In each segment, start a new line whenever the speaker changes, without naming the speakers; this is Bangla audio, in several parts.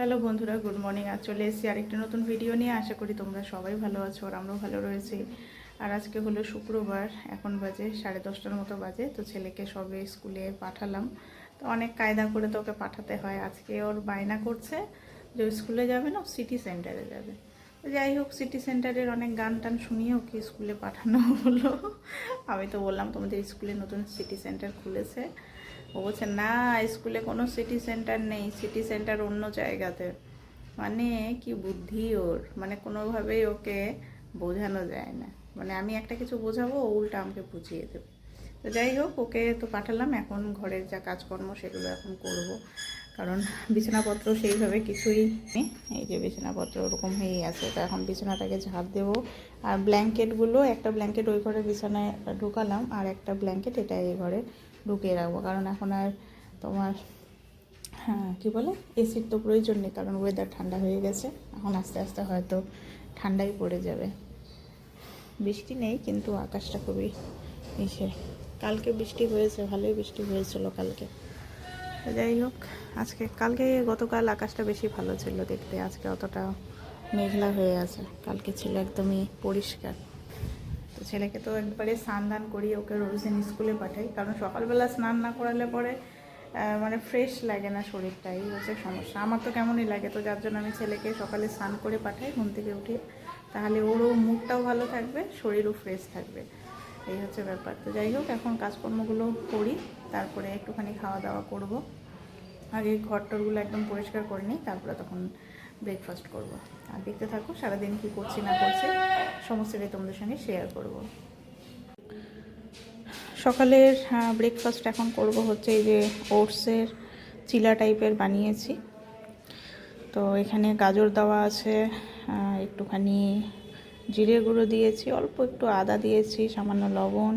হ্যালো বন্ধুরা, গুড মর্নিং। আজ চলে এসেছি আরেকটি নতুন ভিডিও নিয়ে। আশা করি তোমরা সবাই ভালো আছো আর আমরাও ভালো রয়েছি। আর আজকে হলো শুক্রবার, এখন বাজে সাড়ে দশটার মতো বাজে, তো ছেলেকে সবে স্কুলে পাঠালাম। তো অনেক কায়দা করে তো ওকে পাঠাতে হয়। আজকে ওর বায়না করছে যে স্কুলে যাবে না সিটি সেন্টারে যাবে। যাই হোক সিটি সেন্টারের অনেক গান টান শুনিয়ে ওকে স্কুলে পাঠানো হলো। আমি তো বললাম, তোমাদের স্কুলে নতুন সিটি সেন্টার খুলেছে। ও বলছে, না, স্কুলে কোনো সিটি সেন্টার নেই। সিটি সেন্টার অন্য জায়গাতে। মানে কি বুদ্ধি ওর। মানে কোনোভাবেই ওকে বোঝানো যায় না। মানে আমি একটা কিছু বোঝাবো, ও উল্টা আমাকে বুঝিয়ে দেবে। তো যাই হোক, ওকে তো পাঠালাম। এখন ঘরের যা কাজকর্ম, সেগুলো এখন করব। কারণ বিছানাপত্র সেইভাবে কিছুই নেই। এই যে বিছানাপত্র ওরকম হয়েই আছে। তো এখন বিছানাটাকে ঝাড় দেবো। আর ব্ল্যাঙ্কেটগুলো, একটা ব্ল্যাঙ্কেট ওই ঘরে বিছানায় ঢুকালাম আর একটা ব্ল্যাঙ্কেট এটা এই ঘরে ঢুকিয়ে রাখব। কারণ এখন আর তোমার হ্যাঁ কী বলে? এসির তো প্রয়োজন নেই কারণ ওয়েদার ঠান্ডা হয়ে গেছে। এখন আস্তে আস্তে হয়তো ঠান্ডাই পড়ে যাবে। বৃষ্টি নেই কিন্তু আকাশটা খুবই ইসে। কালকে বৃষ্টি হয়েছে, ভালোই বৃষ্টি হয়েছিল কালকে। তো যাই হোক, আজকে, কালকে গতকাল আকাশটা বেশি ভালো ছিল দেখতে, আজকে অতটা মেঘলা হয়ে আছে, কালকে ছিল একদমই পরিষ্কার। তো ছেলেকে তো একবারে স্নান দান করিয়ে ওকে রোজ দিন স্কুলে পাঠাই, কারণ সকালবেলা স্নান না করালে পরে মানে ফ্রেশ লাগে না শরীরটা, এই হচ্ছে সমস্যা। আমার তো কেমনই লাগে, তো যার জন্য আমি ছেলেকে সকালে স্নান করে পাঠাই, ঘুম থেকে উঠে, তাহলে ওরও মুডটাও ভালো থাকবে, শরীরও ফ্রেশ থাকবে, এই হচ্ছে ব্যাপার। তো যাই হোক, এখন কাজকর্মগুলো করি, তারপরে একটুখানি খাওয়া দাওয়া করব। আগে টরগুলো একদম পরিষ্কার করে নিই, তারপরে তখন ব্রেকফাস্ট করব। আর দেখতে থাকো সারাদিন কি করছি না করছি সমস্তটাই তোমাদের সঙ্গে শেয়ার করব। সকালের ব্রেকফাস্ট এখন করব হচ্ছে এই যে ওটসের চিলা টাইপের বানিয়েছি। তো এখানে গাজর দেওয়া আছে একটুখানি জিরে গুঁড়ো দিয়েছি, অল্প একটু আদা দিয়েছি, সামান্য লবণ,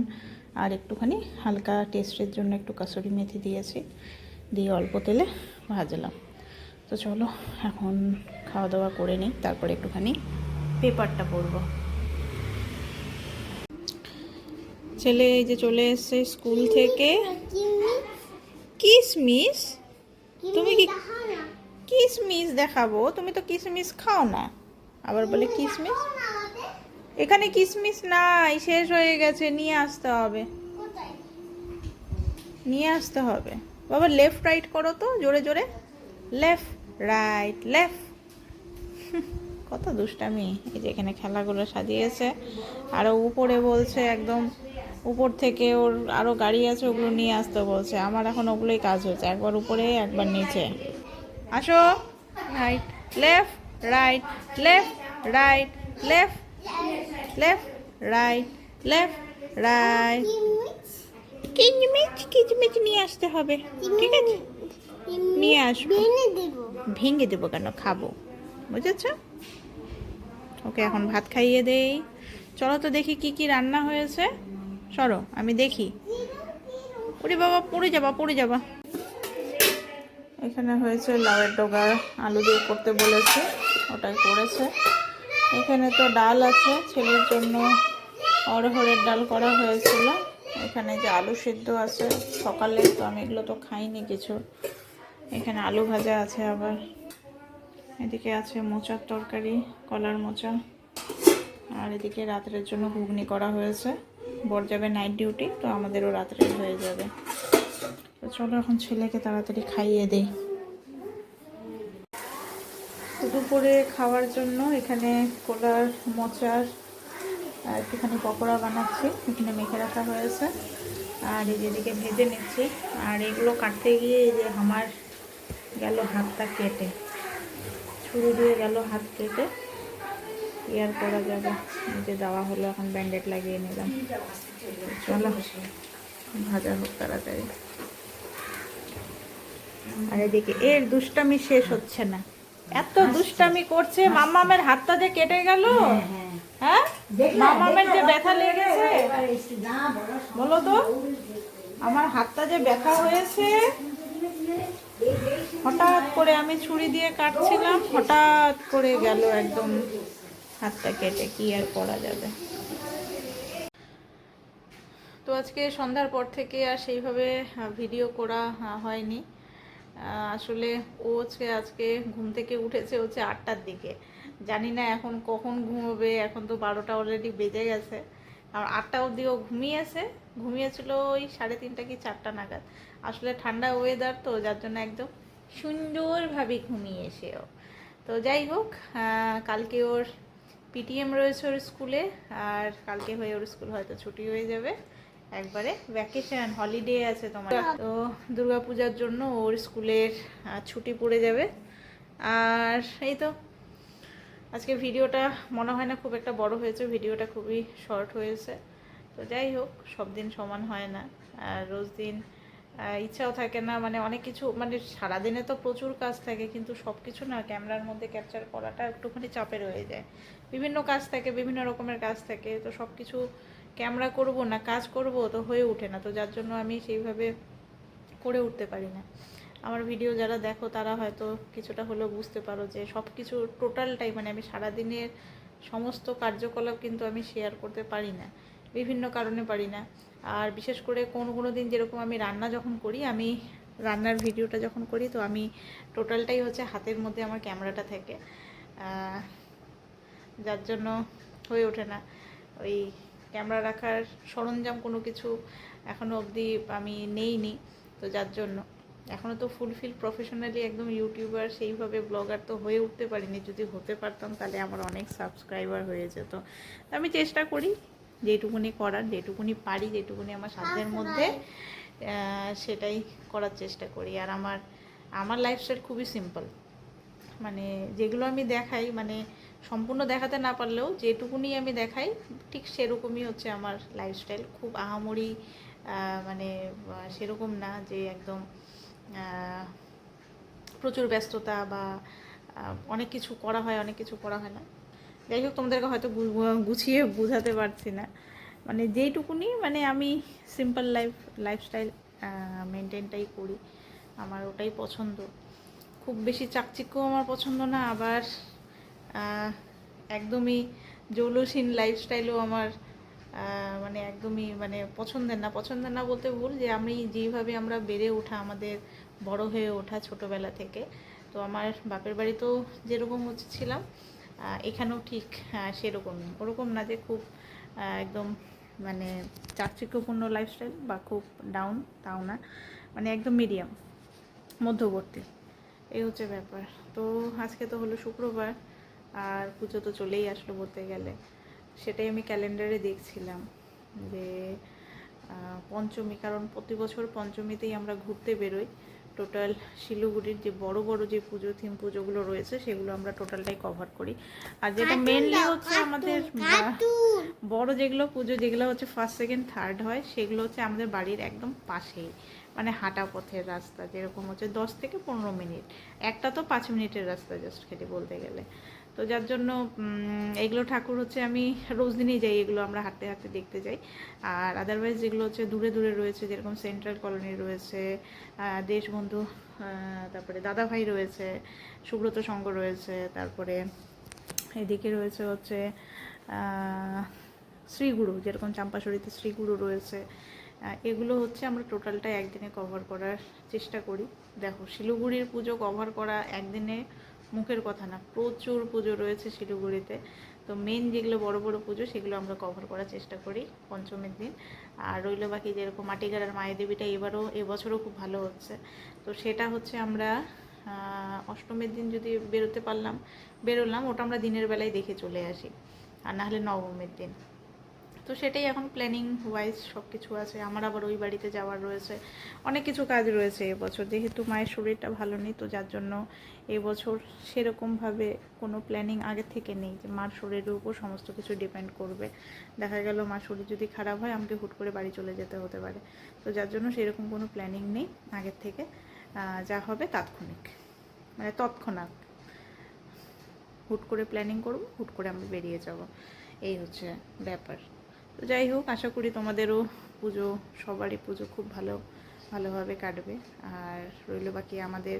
আর একটুখানি হালকা টেস্টের জন্য একটু কাসুরি মেথি দিয়েছি। দিয়ে অল্প তেলে ভাজলাম। তো চলো, এখন খাওয়া দাওয়া করে নিই, তারপরে একটুখানি পেপারটা পরবো ছেলে এই যে চলে এসছে স্কুল থেকে। কিসমিস? তুমি কি কিসমিস দেখাবো? তুমি তো কিসমিস খাও না। আবার বলে কিসমিস? এখানে কিসমিস নাই, শেষ হয়ে গেছে, নিয়ে আসতে হবে। নিয়ে আসতে হবে। বাবা লেফট রাইট করো তো জোরে জোরে। লেফট রাইট লেফট কত দুষ্টামি এই যে এখানে খেলাগুলো সাজিয়েছে। আরও উপরে বলছে একদম উপর থেকে ওর আরও গাড়ি আছে ওগুলো নিয়ে আসতে বলছে। আমার এখন ওগুলোই কাজ হচ্ছে একবার উপরে একবার নিচে। আসো। Right left right left right left left right left right কিচমিচ কিচমিচ নিয়ে আসতে হবে। ঠিক আছে? নিয়ে আসব। ভেঙে দেবো। কেন? খাব। বুঝেছ? ওকে এখন ভাত খাইয়ে দেই। চলো তো দেখি কি কি রান্না হয়েছে। সরো আমি দেখি। ওরে বাবা পড়ে যাবা পড়ে যাবা। এখানে হয়েছে লাউয়ের ডগা আলু দিয়ে করতে বলেছে ওটাই করেছে। এখানে তো ডাল আছে ছেলের জন্য অরহরের ডাল করা হয়েছিল। এখানে যে আলু সিদ্ধ আছে, সকালে তো আমি এগুলো তো খাইনি কিছু। এখানে আলু ভাজা আছে আবার। এদিকে আছে মোচার তরকারি, কলার মোচা। আর এদিকে রাত্রের জন্য ঘুগনি করা হয়েছে। বর যাবে নাইট ডিউটি তো আমাদেরও রাত্রে হয়ে যাবে। তো চলো এখন ছেলেকে তাড়াতাড়ি খাইয়ে দেই। দুপুরে খাওয়ার জন্য এখানে কলার মোচার আর একটুখানি পকোড়া বানাচ্ছি, এখানে মেখে রাখা হয়েছে। আর এই যেদিকে ভেজে নিচ্ছি। আর এগুলো কাটতে গিয়ে এই যে আমার গেল হাতটা কেটে। ছুরি দিয়ে গেল হাত কেটে। আর করা যাবে? যে দেওয়া হলো, এখন ব্যান্ডেড লাগিয়ে নিলাম। চলো, ভাজা হোক তাড়াতাড়ি। আর এদিকে এর দুষ্টামি শেষ হচ্ছে না। এত দুষ্টামি করছে মামামের হাতটা যে কেটে গেল? হ্যাঁ। মামামের যে ব্যথা লেগেছে? বলো তো আমার হাতটা যে ব্যথা হয়েছে হঠাৎ করে আমি ছুরি দিয়ে কাটছিলাম হঠাৎ করে গেল একদম হাতটা কেটে কি আর করা যাবে? তো আজকে সন্ধ্যার পর থেকে আর সেইভাবে ভিডিও করা হয়নি। আসলে ও হচ্ছে আজকে ঘুম থেকে উঠেছে হচ্ছে আটটার দিকে। জানি না এখন কখন ঘুমোবে, এখন তো বারোটা অলরেডি বেজে গেছে। আর আটটা অবধি ও ঘুমিয়েছে, ঘুমিয়েছিল ওই সাড়ে তিনটা কি চারটা নাগাদ। আসলে ঠান্ডা ওয়েদার তো, যার জন্য একদম সুন্দরভাবে ঘুমিয়েছে ও। তো যাই হোক কালকে ওর পিটিএম রয়েছে ওর স্কুলে, আর কালকে হয়ে ওর স্কুল হয়তো ছুটি হয়ে যাবে। একবারে ভ্যাকেশন হলিডে আছে তোমার। তো দুর্গাপূজার জন্য ওর স্কুলের ছুটি পড়ে যাবে। আর এই তো আজকে ভিডিওটা মনে হয় না খুব একটা বড় হয়েছে, ভিডিওটা খুবই শর্ট হয়েছে। তো যাই হোক, সব দিন সমান হয় না। রোজ দিন ইচ্ছাও থাকে না মানে অনেক কিছু মানে সারাদিনে তো প্রচুর কাজ থাকে, কিন্তু সব কিছু না ক্যামেরার মধ্যে ক্যাপচার করাটা একটুখানি চাপের হয়ে যায়। বিভিন্ন কাজ থাকে, বিভিন্ন রকমের কাজ থাকে, তো সব কিছু ক্যামেরা করব না, কাজ করব তো হয়ে ওঠে না, তো যার জন্য আমি সেইভাবে করে উঠতে পারি না। আমার ভিডিও যারা দেখো, তারা হয়তো কিছুটা হলেও বুঝতে পারো যে সব কিছু টোটালটাই মানে আমি সারাদিনের সমস্ত কার্যকলাপ কিন্তু আমি শেয়ার করতে পারি না, বিভিন্ন কারণে পারি না। আর বিশেষ করে কোন, কোনো দিন যেরকম আমি রান্না যখন করি, আমি রান্নার ভিডিওটা যখন করি, তো আমি টোটালটাই হচ্ছে হাতের মধ্যে আমার ক্যামেরাটা থাকে। যার জন্য হয়ে ওঠে না। ওই ক্যামেরা রাখার সরঞ্জাম কোনো কিছু এখনও অবধি আমি নেইনি, তো যার জন্য। এখনও তো ফুলফিল প্রফেশনালি একদম ইউটিউবার সেইভাবে ব্লগার তো হয়ে উঠতে পারিনি। যদি হতে পারতাম তাহলে আমার অনেক সাবস্ক্রাইবার হয়ে যেত। আমি চেষ্টা করি যেটুকুনি করার যেটুকুনি পারি যেটুকুনি আমার সাধ্যের মধ্যে সেটাই করার চেষ্টা করি। আর আমার আমার লাইফস্টাইল খুবই সিম্পল মানে যেগুলো আমি দেখাই মানে সম্পূর্ণ দেখাতে না পারলেও যেটুকুনি আমি দেখাই ঠিক সেরকমই হচ্ছে আমার লাইফস্টাইল খুব আহামরি মানে সেরকম না যে একদম প্রচুর ব্যস্ততা বা অনেক কিছু করা হয়, অনেক কিছু করা হয় না। যাই হোক, তোমাদেরকে হয়তো গুছিয়ে বোঝাতে পারছি না। মানে যেইটুকুনি মানে আমি সিম্পল লাইফ লাইফস্টাইল মেনটেনটাই করি। আমার ওটাই পছন্দ। খুব বেশি চাকচিক্য আমার পছন্দ না, আবার একদমই জৌলসীন লাইফস্টাইলও আমার মানে একদমই মানে পছন্দের না। পছন্দের না বলতে ভুল যে, আমি যেইভাবে আমরা বেড়ে ওঠা আমাদের বড় হয়ে ওঠা ছোটোবেলা থেকে। তো আমার বাপের বাড়িতেও যেরকম হচ্ছে ছিলাম এখানেও ঠিক সেরকম ওরকম না যে খুব একদম মানে চাকচিক্যপূর্ণ লাইফস্টাইল বা খুব ডাউন তাও না। মানে একদম মিডিয়াম মধ্যবর্তী। এই হচ্ছে ব্যাপার। তো আজকে তো হলো শুক্রবার, আর পুজো তো চলেই আসলো বলতে গেলে। সেটাই আমি ক্যালেন্ডারে দেখছিলাম যে পঞ্চমী, কারণ প্রতি বছর পঞ্চমীতেই আমরা ঘুরতে বেরোই। টোটাল শিলিগুড়ির যে বড় বড় যে পুজো থিম পুজোগুলো রয়েছে সেগুলো আমরা টোটালটাই কভার করি। আর যেটা মেনলি হচ্ছে আমাদের বড় যেগুলো পুজো যেগুলো হচ্ছে ফার্স্ট সেকেন্ড থার্ড হয় সেগুলো হচ্ছে আমাদের বাড়ির একদম পাশেই। মানে হাঁটা পথের রাস্তা যেরকম হচ্ছে দশ থেকে পনেরো মিনিট। একটা তো পাঁচ মিনিটের রাস্তা জাস্ট খেটে বলতে গেলে। তো যার জন্য এগুলো ঠাকুর হচ্ছে আমি রোজ দিনই যাই, এগুলো আমরা হাঁটতে হাঁটতে দেখতে যাই। আর আদারওয়াইজ যেগুলো হচ্ছে দূরে দূরে রয়েছে, যেরকম সেন্ট্রাল কলোনি রয়েছে দেশবন্ধু তারপরে দাদাভাই রয়েছে, সুব্রত সংঘ রয়েছে, তারপরে এদিকে রয়েছে হচ্ছে শ্রীগুরু, যেরকম চাম্পাশরীতে শ্রীগুরু রয়েছে এগুলো হচ্ছে আমরা টোটালটা একদিনে কভার করার চেষ্টা করি। দেখো, শিলিগুড়ির পুজো কভার করা একদিনে মুখের কথা না, প্রচুর পুজো রয়েছে শিলিগুড়িতে। তো মেন যেগুলো বড় বড় পুজো সেগুলো আমরা কভার করার চেষ্টা করি পঞ্চমীর দিন। আর রইল বাকি যেরকম মাটিগাড়ার মায়ের দেবীটা এবারও, এবছরও খুব ভালো হচ্ছে। তো সেটা হচ্ছে আমরা অষ্টমীর দিন যদি বেরোতে পারলাম, বেরোলাম, ওটা আমরা দিনের বেলায় দেখে চলে আসি। আর না হলে নবমীর দিন। তো সেটাই এখন প্ল্যানিং ওয়াইজ সব কিছু আছে। আমার আবার ওই বাড়িতে যাওয়ার রয়েছে। অনেক কিছু কাজ রয়েছে এবছর। যেহেতু মায়ের শরীরটা ভালো নেই, তো যার জন্য এবছর সেরকমভাবে কোনো প্ল্যানিং আগে থেকে নেই যে মার শরীরের উপর সমস্ত কিছু ডিপেন্ড করবে। দেখা গেল মার শরীর যদি খারাপ হয়, আমাকে হুট করে বাড়ি চলে যেতে হতে পারে। তো যার জন্য সেরকম কোনো প্ল্যানিং নেই আগের থেকে। যা হবে তাৎক্ষণিক। মানে তৎক্ষণাৎ। হুট করে প্ল্যানিং করব, হুট করে আমরা বেরিয়ে যাব। এই হচ্ছে ব্যাপার। তো যাই হোক, আশা করি তোমাদেরও পুজো, সবারই পুজো খুব ভালো, ভালোভাবে কাটবে। আর রইল বাকি আমাদের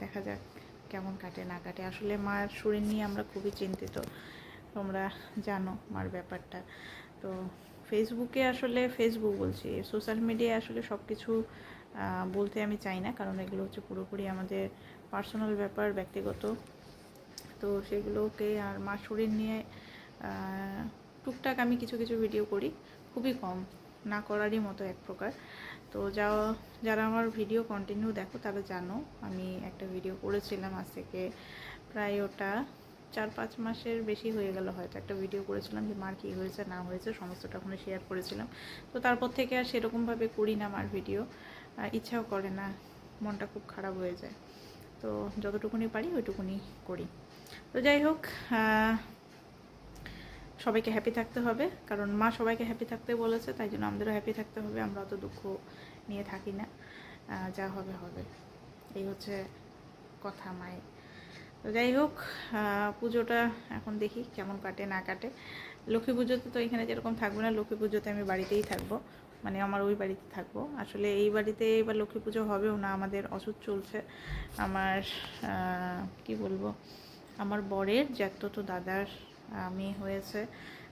দেখা যাক কেমন কাটে, না কাটে। আসলে মার শরীর নিয়ে আমরা খুবই চিন্তিত। তোমরা জানো মার ব্যাপারটা। তো ফেসবুকে আসলে ফেসবুক বলছি। সোশ্যাল মিডিয়ায় আসলে সব কিছু বলতে আমি চাই না। কারণ এগুলো হচ্ছে পুরোপুরি আমাদের পার্সোনাল ব্যাপার, ব্যক্তিগত। তো সেগুলোকে আর মা শরীর নিয়ে টুকটাক আমি কিছু কিছু ভিডিও করি, খুবই কম, না করারই মতো এক প্রকার। তো যা যারা আমার ভিডিও কন্টিনিউ দেখো, তারা জানো, আমি একটা ভিডিও করেছিলাম আজ থেকে প্রায় ওটা চার পাঁচ মাসের বেশি হয়ে গেল হয়তো। একটা ভিডিও করেছিলাম যে মার কী হয়েছে, না হয়েছে, সমস্তটা ওখানে শেয়ার করেছিলাম। তো তারপর থেকে আর সেরকমভাবে করি না আমার ভিডিও ইচ্ছাও করে না, মনটা খুব খারাপ হয়ে যায়। তো যতটুকুনি পারি, ওইটুকুনি করি। তো যাই হোক সবাইকে হ্যাপি থাকতে হবে, কারণ মা সবাইকে হ্যাপি থাকতে বলেছে, তাই জন্য আমাদেরও হ্যাপি থাকতে হবে, আমরা অত দুঃখ নিয়ে থাকি না যা হবে হবে। এই হচ্ছে কথা মায়ের। তো যাই হোক পুজোটা এখন দেখি কেমন কাটে, না কাটে। লক্ষ্মী পুজোতে তো এখানে যেরকম থাকব না, লক্ষ্মী পুজোতে আমি বাড়িতেই থাকব মানে আমার ওই বাড়িতে থাকব। আসলে এই বাড়িতে এবার লক্ষ্মী পুজো হবেও না, আমাদের অসুখ চলছে। আমার কি বলব, আমার বরের জ্যাঠতো দাদার মেয়ে হয়েছে।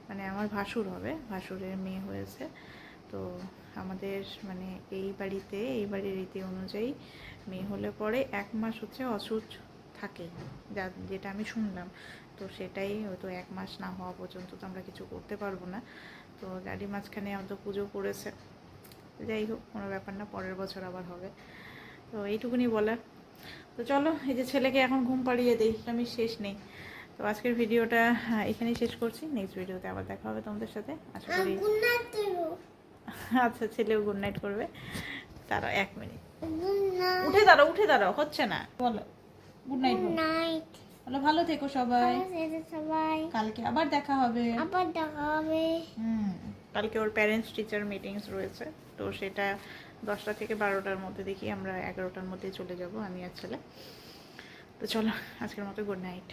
মানে আমার ভাসুর হবে, ভাসুরের মেয়ে হয়েছে। তো আমাদের মানে এই বাড়িতে, এই বাড়ির রীতি অনুযায়ী মেয়ে হলে পরে এক মাস হচ্ছে অসুচ থাকে, যা যেটা আমি শুনলাম। তো সেটাই হয়তো এক মাস না হওয়া পর্যন্ত তো আমরা কিছু করতে পারব না। তো গাড়ি মাঝখানে আমাদের পুজো তো যাই হোক, কোনো ব্যাপার না, পরের বছর আবার হবে। তো এইটুকুনি বলার। তো চলো, এই যে ছেলেকে এখন ঘুম পাড়িয়ে দিই, আমি শেষ নেই। তো আজকের ভিডিওটা হ্যাঁ, এখানেই শেষ করছি। নেক্সট ভিডিওতে আবার দেখা হবে তোমাদের সাথে। আশা করি আচ্ছা ছেলেও গুড নাইট করবে। তারা এক মিনিট উঠে দাঁড়াও উঠে দাঁড়াও হচ্ছে না। বলো গুড নাইট
নাইট
বলো। ভালো থেকো সবাই।
সবাই।
কালকে আবার দেখা হবে।
আবার দেখা হবে।
হুম কালকে ওর প্যারেন্টস টিচার মিটিংস রয়েছে। তো সেটা দশটা থেকে বারোটার মধ্যে দেখি আমরা এগারোটার মধ্যে চলে যাব আমি আর ছেলে। তো চলো আজকের মতো গুড নাইট